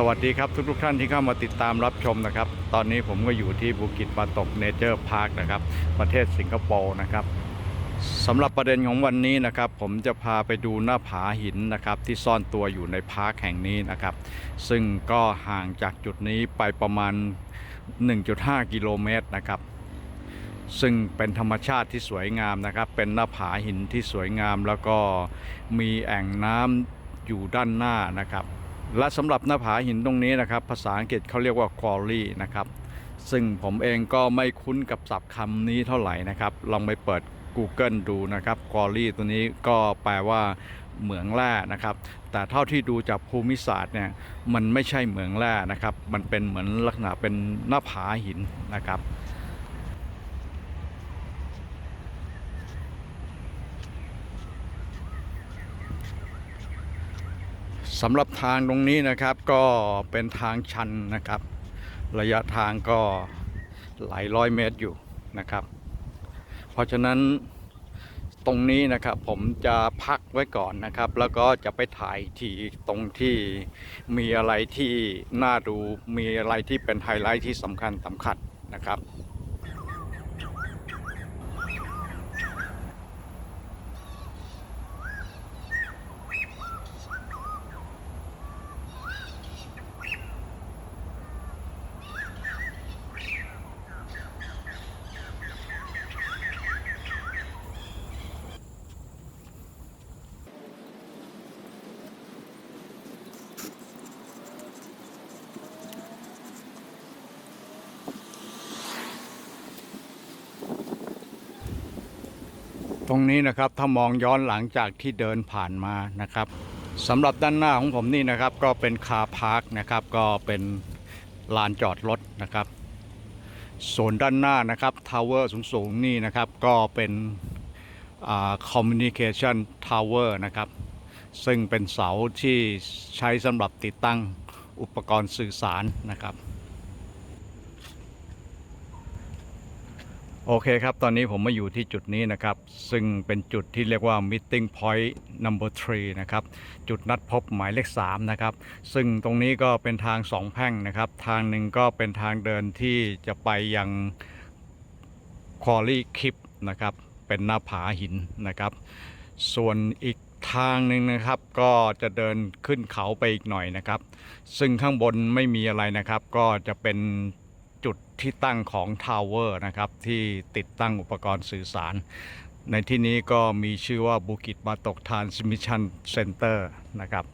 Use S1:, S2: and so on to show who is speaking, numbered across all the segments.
S1: สวัสดีครับทุกทุกๆท่านที่เข้ามาติดตามรับชมนะครับ ตอนนี้ผมก็อยู่ที่บุกิตปาตกเนเจอร์พาร์คนะครับ ประเทศสิงคโปร์นะครับสำหรับประเด็นของวันนี้นะครับ ผมจะพาไปดูหน้าผาหินนะครับ ที่ซ่อนตัวอยู่ในพาร์คแห่งนี้นะครับ ซึ่งก็ห่างจากจุดนี้ไปประมาณ 1.5 กิโลเมตรนะครับ ซึ่งเป็นธรรมชาติที่สวยงามนะครับ เป็นหน้าผาหินที่สวยงามแล้วก็มีแอ่งน้ำอยู่ด้านหน้านะครับ และสำหรับหน้าผาหินตรงนี้นะครับ ภาษาอังกฤษเขาเรียกว่า quarry นะครับ ซึ่งผมเองก็ไม่คุ้นกับศัพท์คำนี้เท่าไหร่นะครับ ลองไปเปิด Google ดูนะครับ quarry ตัวนี้ก็แปลว่าเหมืองแร่นะครับ แต่เท่าที่ดูจากภูมิศาสตร์เนี่ยมันไม่ใช่เหมืองแร่นะครับ มันเป็นเหมือนลักษณะเป็นหน้าผาหินนะครับ สำหรับทางตรงนี้นะครับก็เป็นทางชันนะครับ ระยะทางก็หลายร้อยเมตรอยู่นะครับ เพราะฉะนั้นตรงนี้นะครับผมจะพักไว้ก่อนนะครับ แล้วก็จะไปถ่ายทีตรงที่มีอะไรที่น่าดูมีอะไรที่เป็นไฮไลท์ที่สำคัญสำคัญนะครับ ตรงนี้นะครับถ้ามองย้อนหลังจากที่เดินผ่านมานะครับสำหรับด้านหน้าของผมนี่นะครับ ก็เป็นคาพาร์คนะครับ ก็เป็นลานจอดรถนะครับส่วนด้านหน้านะครับทาวเวอร์สูงๆนี่นะครับก็เป็นคอมมิวนิเคชันทาวเวอร์นะครับ ซึ่งเป็นเสาที่ใช้สำหรับติดตั้งอุปกรณ์สื่อสารนะครับ โอเคครับ ตอนนี้ผมมาอยู่ที่จุดนี้นะครับ ซึ่งเป็นจุดที่เรียกว่า meeting point number 3นะครับ จุดนัดพบหมายเลข 3 นะครับ ซึ่งตรงนี้ก็เป็นทางสองแพร่งนะครับ ทางหนึ่งก็เป็นทางเดินที่จะไปยังคอลี่คลิปนะครับ เป็นหน้าผาหินนะครับ ส่วนอีกทางหนึ่งนะครับก็จะเดินขึ้นเขาไปอีกหน่อยนะครับ ซึ่งข้างบนไม่มีอะไรนะครับ ก็จะเป็น จุดที่ตั้งของทาวเวอร์นะครับ ที่ติดตั้งอุปกรณ์สื่อสาร ในที่นี้ก็มีชื่อว่าบุกิตมาตกทานสมิชันเซ็นเตอร์นะครับ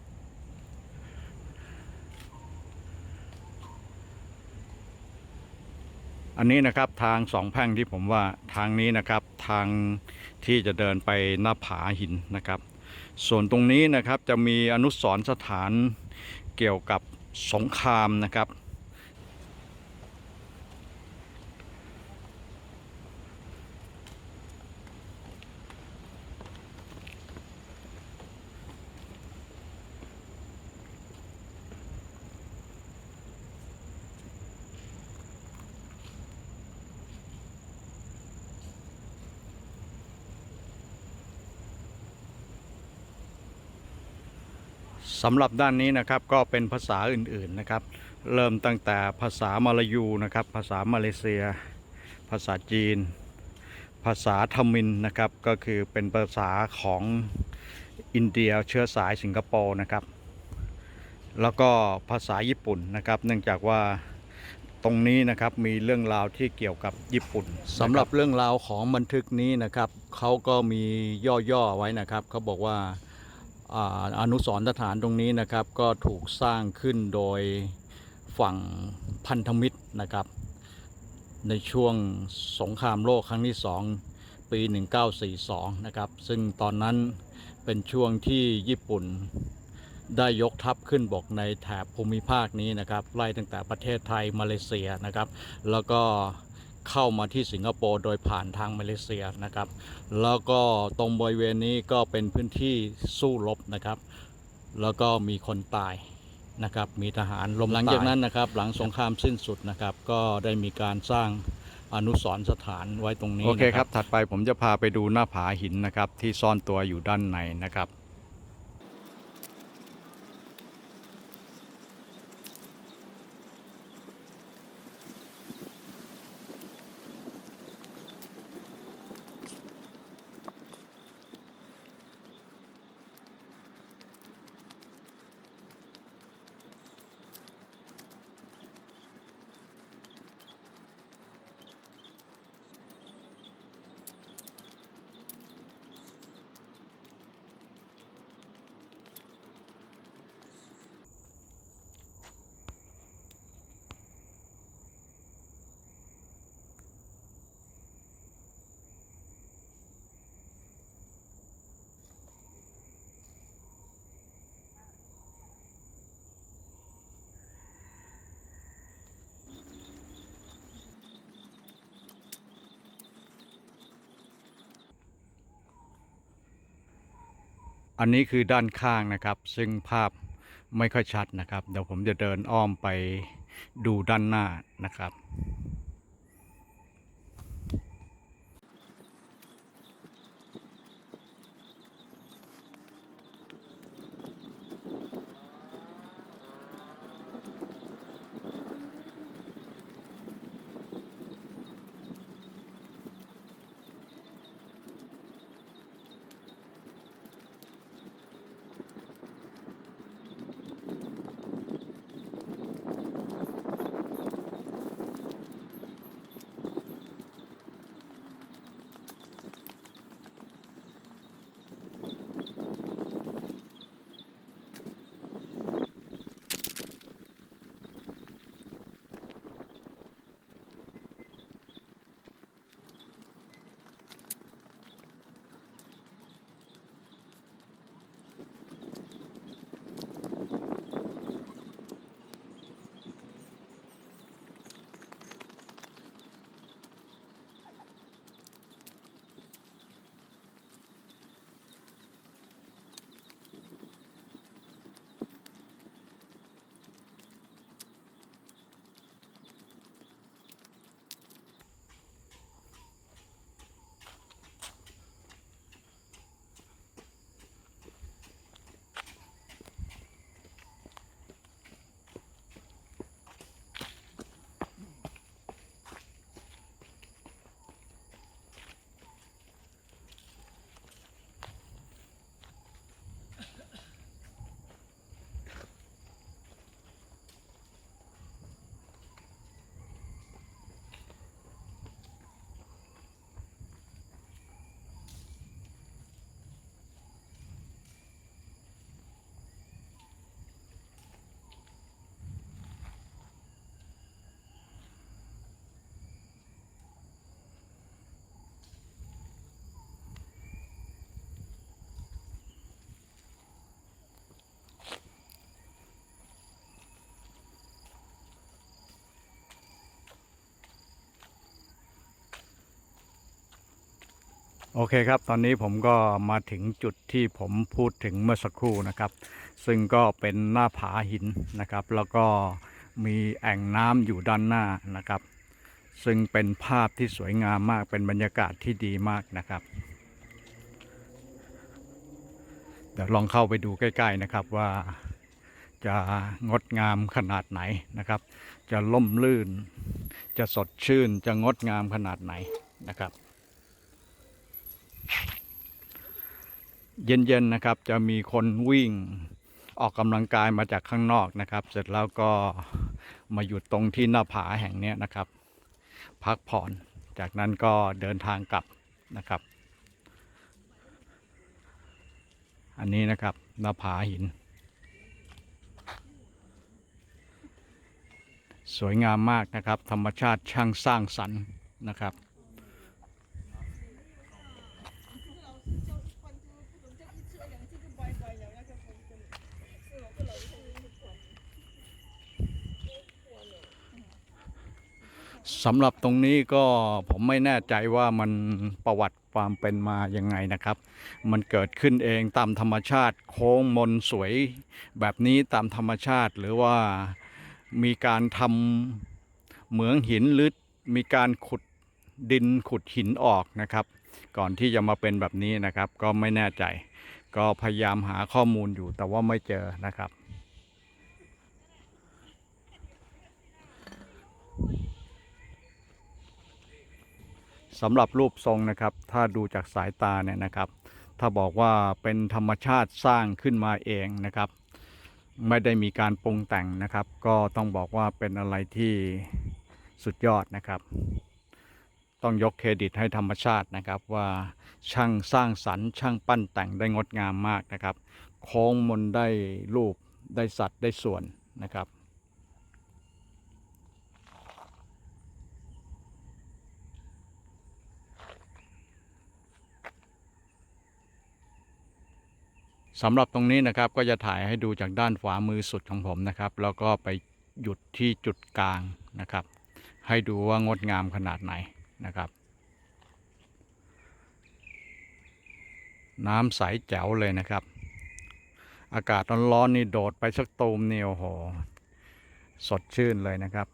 S1: อันนี้นะครับทางสองแพ่งที่ผมว่าทางนี้นะครับทางที่จะเดินไปหน้าผาหินนะครับ ส่วนตรงนี้นะครับจะมีอนุสรณ์สถานเกี่ยวกับสงครามนะครับ สำหรับด้านนี้นะครับก็เป็นภาษาอื่นๆนะครับ เริ่มตั้งแต่ภาษามาลายูนะครับ ภาษามาเลเซีย ภาษาจีน ภาษาทมินนะครับ ก็คือเป็นภาษาของอินเดียเชื้อสายสิงคโปร์นะครับ แล้วก็ภาษาญี่ปุ่นนะครับ เนื่องจากว่าตรงนี้นะครับมีเรื่องราวที่เกี่ยวกับญี่ปุ่นสำหรับเรื่องราวของบันทึกนี้นะครับเขาก็มีย่อๆไว้นะครับเขาบอกว่า ออนุสรณ์สถานตรงนี้นะครับ ก็ถูกสร้างขึ้นโดยฝั่งพันธมิตรนะครับ ในช่วงสงครามโลกครั้งที่สองปี 1942 นะครับ ซึ่งตอนนั้นเป็นช่วงที่ญี่ปุ่นได้ยกทัพขึ้นบกในแถบภูมิภาคนี้นะครับ ไล่ตั้งแต่ประเทศไทยมาเลเซียนะครับ แล้วก็ เข้ามาที่สิงคโปร์โดยผ่านทางมาเลเซียนะครับ แล้วก็ตรงบริเวณนี้ก็เป็นพื้นที่สู้รบนะครับ แล้วก็มีคนตายนะครับ มีทหารล้มหลังจากนั้นนะครับ หลังสงครามสิ้นสุดนะครับ ก็ได้มีการสร้างอนุสรณ์สถานไว้ตรงนี้
S2: โอเคครับ ถัดไปผมจะพาไปดูหน้าผาหินนะครับ ที่ซ่อนตัวอยู่ด้านในนะครับ
S1: อันนี้คือด้านข้างนะครับ ซึ่งภาพไม่ค่อยชัดนะครับ เดี๋ยวผมจะเดินอ้อมไปดูด้านหน้านะครับ โอเคครับ ตอนนี้ผมก็มาถึงจุดที่ผมพูดถึงเมื่อสักครู่นะครับ ซึ่งก็เป็นหน้าผาหินนะครับ แล้วก็มีแอ่งน้ำอยู่ด้านหน้านะครับ ซึ่งเป็นภาพที่สวยงามมาก เป็นบรรยากาศที่ดีมากนะครับเดี๋ยวลองเข้าไปดูใกล้ ๆนะครับว่าจะงดงามขนาดไหนนะครับ จะล่มลื่น จะสดชื่น จะงดงามขนาดไหนนะครับ เย็นๆนะครับ จะมีคนวิ่งออกกำลังกายมาจากข้างนอกนะครับ เสร็จแล้วก็มาหยุดตรงที่หน้าผาแห่งนี้นะครับ พักผ่อนจากนั้นก็เดินทางกลับนะครับ อันนี้นะครับหน้าผาหิน สวยงามมากนะครับ ธรรมชาติช่างสร้างสรรค์นะครับ สำหรับตรงนี้ก็ผมไม่แน่ใจว่ามันประวัติความเป็นมายังไงนะครับ มันเกิดขึ้นเองตามธรรมชาติโค้งมนสวยแบบนี้ตามธรรมชาติ หรือว่ามีการทำเหมืองหินหรือมีการขุดดินขุดหินออกนะครับ ก่อนที่จะมาเป็นแบบนี้นะครับ ก็ไม่แน่ใจ ก็พยายามหาข้อมูลอยู่แต่ว่าไม่เจอนะครับ สำหรับรูปทรงนะครับ ถ้าดูจากสายตาเนี่ยนะครับ ถ้าบอกว่าเป็นธรรมชาติสร้างขึ้นมาเองนะครับ ไม่ได้มีการปรุงแต่งนะครับ ก็ต้องบอกว่าเป็นอะไรที่สุดยอดนะครับ ต้องยกเครดิตให้ธรรมชาตินะครับว่าช่างสร้างสรรค์ช่างปั้นแต่งได้งดงามมากนะครับ โค้งมนได้รูปได้สัตว์ได้ส่วนนะครับ สำหรับตรงนี้นะครับก็จะถ่ายให้ดูจากด้านขวามือสุดของผมนะครับ แล้วก็ไปหยุดที่จุดกลางนะครับ ให้ดูว่างดงามขนาดไหนนะครับ น้ำใสแจ๋วเลยนะครับ อากาศร้อนๆนี่โดดไปสักตูมเนี่ยโอ้โห สดชื่นเลยนะครับ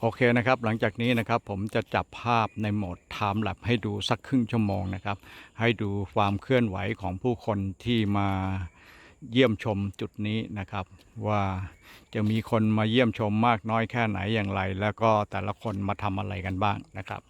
S1: โอเคนะครับ หลังจากนี้นะครับผมจะจับภาพในโหมดไทม์แลปให้ดูสักครึ่งชั่วโมงนะครับ ให้ดูความเคลื่อนไหวของผู้คนที่มาเยี่ยมชมจุดนี้นะครับ ว่าจะมีคนมาเยี่ยมชมมากน้อยแค่ไหนอย่างไร แล้วก็แต่ละคนมาทำอะไรกันบ้างนะครับ